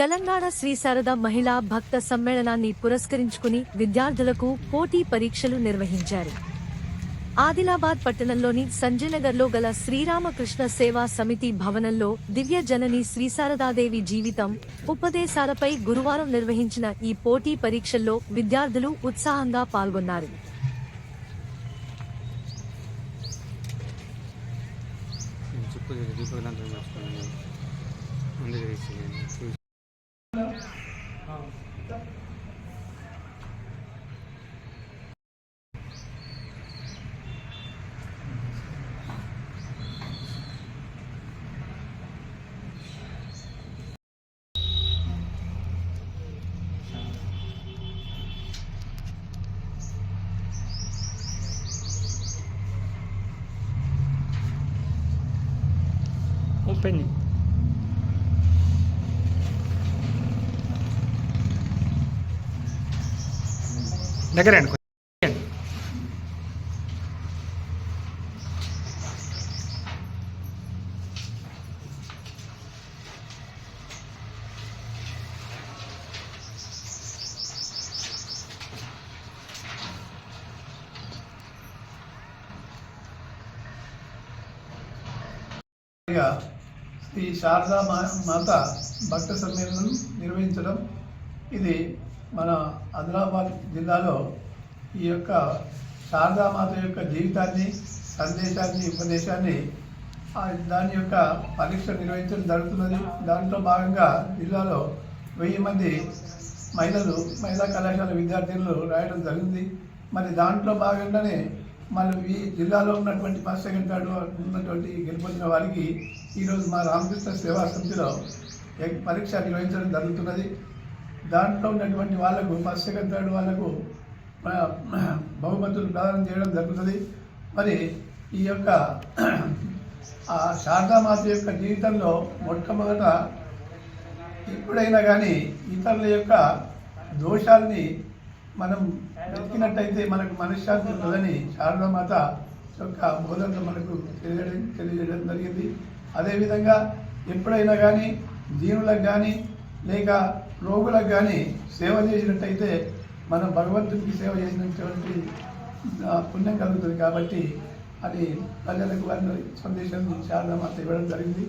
తెలంగాణ శ్రీ శారద మహిళా భక్త సమ్మేళనాన్ని పురస్కరించుకుని విద్యార్థులకు పోటీ పరీక్షలు నిర్వహించారు. ఆదిలాబాద్ పట్టణంలోని సంజయనగర్లో గల శ్రీరామకృష్ణ సేవా సమితి భవనంలో దివ్య జనని శ్రీశారదాదేవి జీవితం ఉపదేశాలపై గురువారం నిర్వహించిన ఈ పోటీ పరీక్షల్లో విద్యార్థులు ఉత్సాహంగా పాల్గొన్నారు. చుట్టూ దీపకులంతా మర్చిపోయాను అందుకే తీసి ఓపెన్ దగ్గర రండి కొంచెం. శ్రీ శారదా మా- మాత భక్త సమ్మేళనం నిర్వహించడం. ఇది మన ఆదిలాబాద్ జిల్లాలో ఈ యొక్క శారదామాత యొక్క జీవితాన్ని సందేశాన్ని ఉపదేశాన్ని దాని యొక్క పరీక్ష నిర్వహించడం జరుగుతున్నది. దాంట్లో భాగంగా జిల్లాలో వెయ్యి మంది మహిళలు మహిళా కళాశాల విద్యార్థులు రాయడం జరిగింది. మరి దాంట్లో భాగంగానే మళ్ళీ ఈ జిల్లాలో ఉన్నటువంటి ఫస్ట్ సెకండ్ థర్డ్ ఉన్నటువంటి గెలుపొందిన వారికి ఈరోజు మా రామకృష్ణ సేవా సమితిలో పరీక్ష నిర్వహించడం జరుగుతున్నది. దాంట్లో ఉన్నటువంటి వాళ్ళకు ఫస్ట్ సెకండ్ థర్డ్ వాళ్ళకు బహుమతులు ప్రదానం చేయడం జరుగుతుంది మరి ఈ యొక్క ఆ శారదామాత యొక్క జీవితంలో మొట్టమొదట ఇప్పుడైనా కానీ ఇతరుల యొక్క దోషాల్ని మనం వెతికినట్టయితే మనకు మనశ్శాంతి ఉంటుందని శారదామాత యొక్క బోధనలు మనకు తెలియడం తెలియజేయడం జరిగింది. అదేవిధంగా ఎప్పుడైనా కానీ దీనులకు కానీ లేక రోగులకు కానీ సేవ చేసినట్టయితే మనం భగవంతునికి సేవ చేసినటువంటి పుణ్యం కలుగుతుంది కాబట్టి అది ప్రజలకు వారి సందేశం శారదామాత ఇవ్వడం జరిగింది.